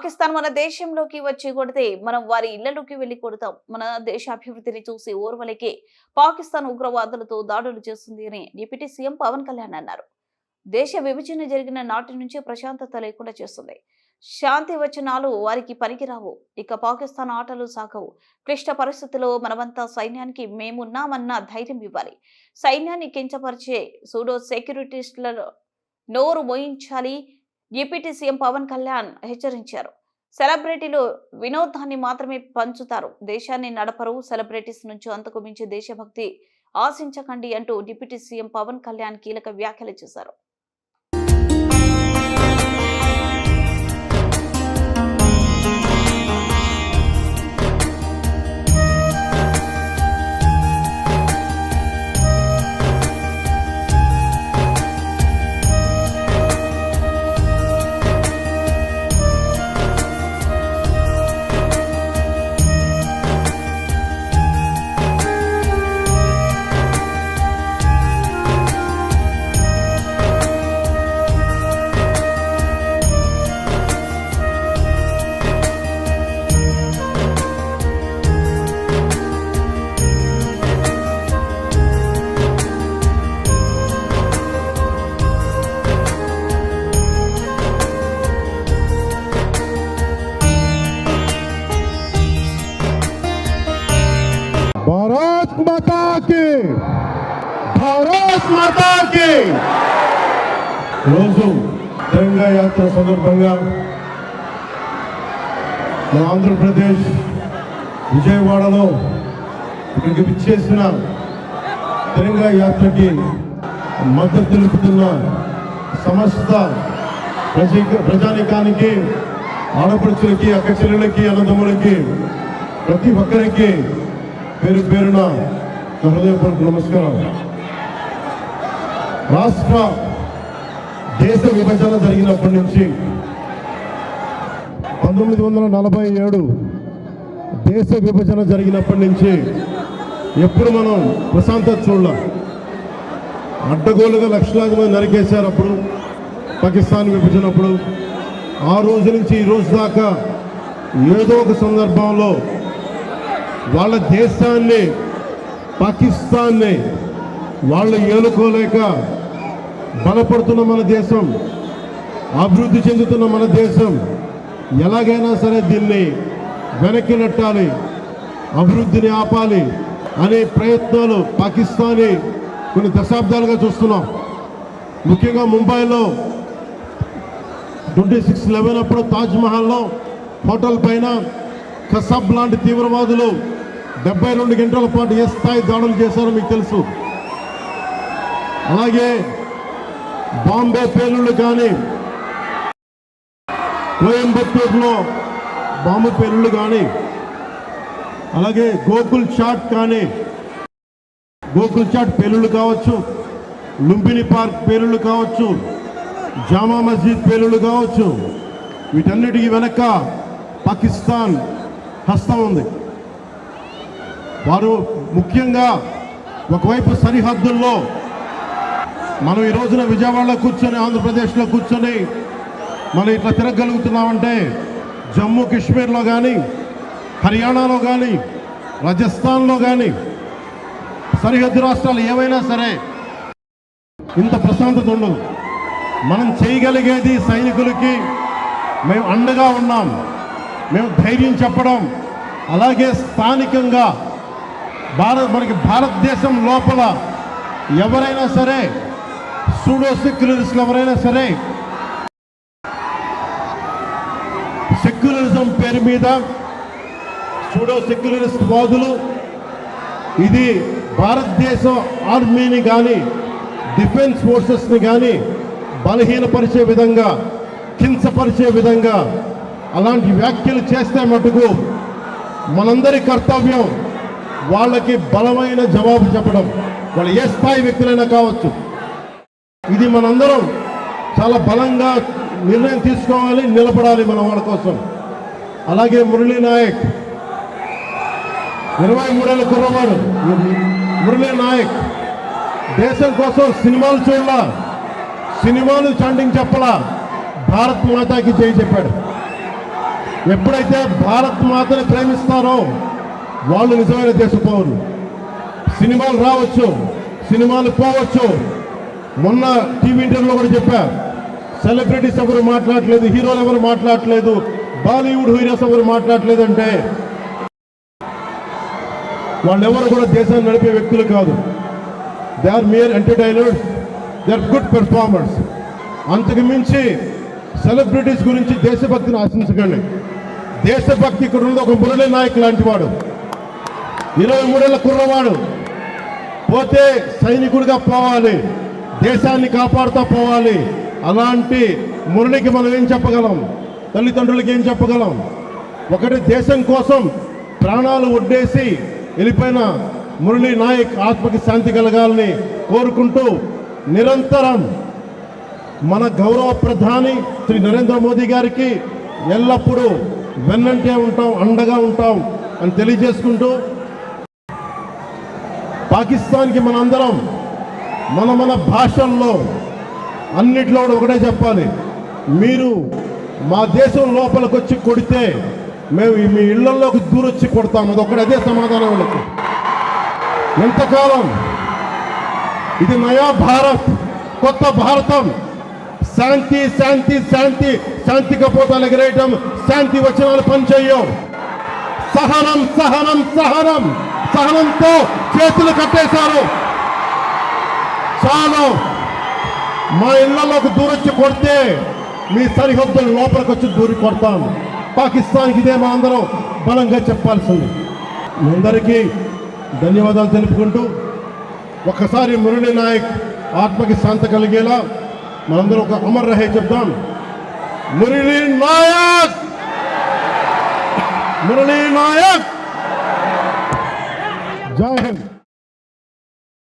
పాకిస్తాన్ మన దేశంలోకి వచ్చి కొడితే మనం వారి ఇళ్ళలోకి వెళ్ళి కొడతాం. మన దేశ అభివృద్ధిని చూసి ఓర్వలకి పాకిస్తాన్ ఉగ్రవాదులతో దాడులు చేస్తుంది అని డిప్యూటీ సీఎం పవన్ కళ్యాణ్ అన్నారు. దేశ విభజన జరిగిన నాటి నుంచి ప్రశాంతత లేకుండా చేస్తుంది. శాంతి వచనాలు వారికి పనికిరావు. ఇక పాకిస్తాన్ ఆటలు సాగవు. క్లిష్ట పరిస్థితుల్లో మనమంతా సైన్యానికి మేమున్నామన్న ధైర్యం ఇవ్వాలి. సైన్యాన్ని కించపరిచే సూడో సెక్యూరిటిస్టుల నోరు మోయించాలి డిప్యూటీ సీఎం పవన్ కళ్యాణ్ హెచ్చరించారు. సెలబ్రిటీలు వినోదాన్ని మాత్రమే పంచుతారు. దేశాన్ని నడపరు సెలబ్రిటీస్ నుంచి అంతకు మించి దేశభక్తి ఆశించకండి అంటూ డిప్యూటీ సీఎం పవన్ కళ్యాణ్ కీలక వ్యాఖ్యలు చేశారు. భారత్ రోజు తెలంగాణ యాత్ర సందర్భంగా మన ఆంధ్రప్రదేశ్ విజయవాడలో ఇక్కడికి విచ్చేసిన తెలంగాణ యాత్రకి మద్దతు తెలుపుతున్న సమస్త ప్రజ ప్రజానికానికి ఆడపడుచులకి అక్క అన్నదమ్ములకి ప్రతి ఒక్కరికి పేరు పేరున హృదయపూర్వక నమస్కారం రాష్ట్ర దేశ విభజన జరిగినప్పటి నుంచి పంతొమ్మిది వందల నలభై ఏడు దేశ విభజన జరిగినప్పటి నుంచి ఎప్పుడు మనం ప్రశాంతత చూడలేం. అడ్డగోలుగా లక్షలాది మంది నరికేశారు అప్పుడు పాకిస్తాన్ విభజనప్పుడు ఆ రోజు నుంచి ఈ రోజు దాకా ఏదో ఒక సందర్భంలో వాళ్ళ దేశాన్ని పాకిస్తాన్ని వాళ్ళు ఏలుకోలేక బలపడుతున్న మన దేశం అభివృద్ధి చెందుతున్న మన దేశం ఎలాగైనా సరే దీన్ని వెనక్కి నెట్టాలి అభివృద్ధిని ఆపాలి అనే ప్రయత్నాలు పాకిస్తానీ కొన్ని దశాబ్దాలుగా చూస్తున్నాం. ముఖ్యంగా ముంబైలో ట్వంటీ సిక్స్ లెవెన్ అప్పుడు తాజ్మహల్లో హోటల్ పైన కసబ్ లాంటి తీవ్రవాదులు డెబ్బై రెండు గంటల పాటు ఏ స్థాయి దాడులు చేశారో మీకు తెలుసు. అలాగే బాంబే పేలుళ్ళు కానీ కోయంబత్తూరులో బాంబు పేలుళ్ళు కానీ అలాగే గోకుల్ చాట్ కానీ గోకుల్ చాట్ పేలుళ్ళు కావచ్చు లుంబిని పార్క్ పేలుళ్ళు కావచ్చు జామా మస్జిద్ పేలుళ్ళు కావచ్చు వీటన్నిటికి వెనక పాకిస్తాన్ హస్తం ఉంది. వారు ముఖ్యంగా ఒకవైపు సరిహద్దుల్లో మనం ఈ రోజున విజయవాడలో కూర్చొని ఆంధ్రప్రదేశ్లో కూర్చొని మనం ఇట్లా తిరగలుగుతున్నామంటే జమ్మూ కాశ్మీర్లో కానీ హర్యానాలో కానీ రాజస్థాన్లో కానీ సరిహద్దు రాష్ట్రాలు ఏవైనా సరే ఇంత ప్రశాంతత ఉండదు. మనం చేయగలిగేది సైనికులకి మేము అండగా ఉన్నాం మేము ధైర్యం చెప్పడం అలాగే స్థానికంగా భారత్ మనకి భారతదేశం లోపల ఎవరైనా సరే సూడో సెక్యులరిస్టులు ఎవరైనా సరే సెక్యులరిజం పేరు మీద సూడో సెక్యులరిస్ట్ వాదులు ఇది భారతదేశం ఆర్మీని కానీ డిఫెన్స్ ఫోర్సెస్ని కానీ బలహీనపరిచే విధంగా కించపరిచే విధంగా అలాంటి వ్యాఖ్యలు చేస్తే మటుకు మనందరి కర్తవ్యం వాళ్ళకి బలమైన జవాబు చెప్పడం. వాళ్ళు ఏ స్థాయి వ్యక్తులైనా కావచ్చు. ఇది మనందరం చాలా బలంగా నిర్ణయం తీసుకోవాలి నిలబడాలి మన వాళ్ళ కోసం. అలాగే మురళీ నాయక్. ఇరవై మూడేళ్ళ కుర్రవాడు. మురళీ నాయక్. దేశం కోసం సినిమాలు చూడాల? సినిమాలు చాంటింగ్ చెప్పలా? భారత్ మాతాకి చేయి చెప్పాడు. ఎప్పుడైతే భారత్ మాతని ప్రేమిస్తారో వాళ్ళు నిజమైన దేశ పౌరులు. సినిమాలు రావచ్చు సినిమాలు పోవచ్చు. మొన్న టీవీ ఇంటర్వ్యూలో కూడా చెప్పా సెలబ్రిటీస్ ఎవరు మాట్లాడలేదు హీరోలు ఎవరు మాట్లాడలేదు బాలీవుడ్ హీరోస్ ఎవరు మాట్లాడలేదు అంటే వాళ్ళెవరు కూడా దేశాన్ని నడిపే వ్యక్తులు కాదు. They are mere entertainers they are good performers అంతకు మించి సెలబ్రిటీస్ గురించి దేశభక్తిని ఆశించకండి. దేశభక్తి ఇక్కడ ఉంది ఒక మురళీ నాయక్ లాంటి వాడు. ఇరవై మూడేళ్ళ కుర్రవాడు. పోతే సైనికుడిగా పోవాలి. దేశాన్ని కాపాడుతూ పోవాలి. అలాంటి మురళికి మనం ఏం చెప్పగలం? తల్లిదండ్రులకి ఏం చెప్పగలం? ఒకటి దేశం కోసం ప్రాణాలు ఒడ్డేసి వెళ్ళిపోయిన మురళీ నాయక్ ఆత్మకి శాంతి కలగాలని కోరుకుంటూ నిరంతరం మన గౌరవ ప్రధాని శ్రీ నరేంద్ర మోదీ గారికి ఎల్లప్పుడూ వెన్నంటే ఉంటాం అండగా ఉంటాం అని తెలియజేసుకుంటూ పాకిస్తాన్కి మనందరం మన మన భాషల్లో అన్నిట్లో ఒకటే చెప్పాలి. మీరు మా దేశం లోపలికి వచ్చి కొడితే మేము ఈ మీ ఇళ్ళలోకి దూరొచ్చి కొడతాము అది ఒకటి అదే సమాధానం వాళ్ళకి. ఎంతకాలం? ఇది నయా భారత్ కొత్త భారతం. శాంతి శాంతి శాంతి శాంతి కపోతాలు ఎగరేయటం శాంతి వచనాలు పనిచేయం సహనం సహనం సహనం సహనంతో చేతులు కట్టేశారు. చాలు. మా ఇళ్ళలోకి దూరొచ్చి కొడితే మీ సరిహద్దుల లోపలికి వచ్చి దూరి కొడతాం. పాకిస్తాన్కి ఇదే మా అందరం బలంగా చెప్పాల్సింది. మీ అందరికీ ధన్యవాదాలు తెలుపుకుంటూ ఒక్కసారి మురళీ నాయక్ ఆత్మకి శాంత కలిగేలా మనందరం ఒక అమర్ రహే చెప్దాం. మురళీ నాయక్! మురళీ నాయక్! జై హింద్.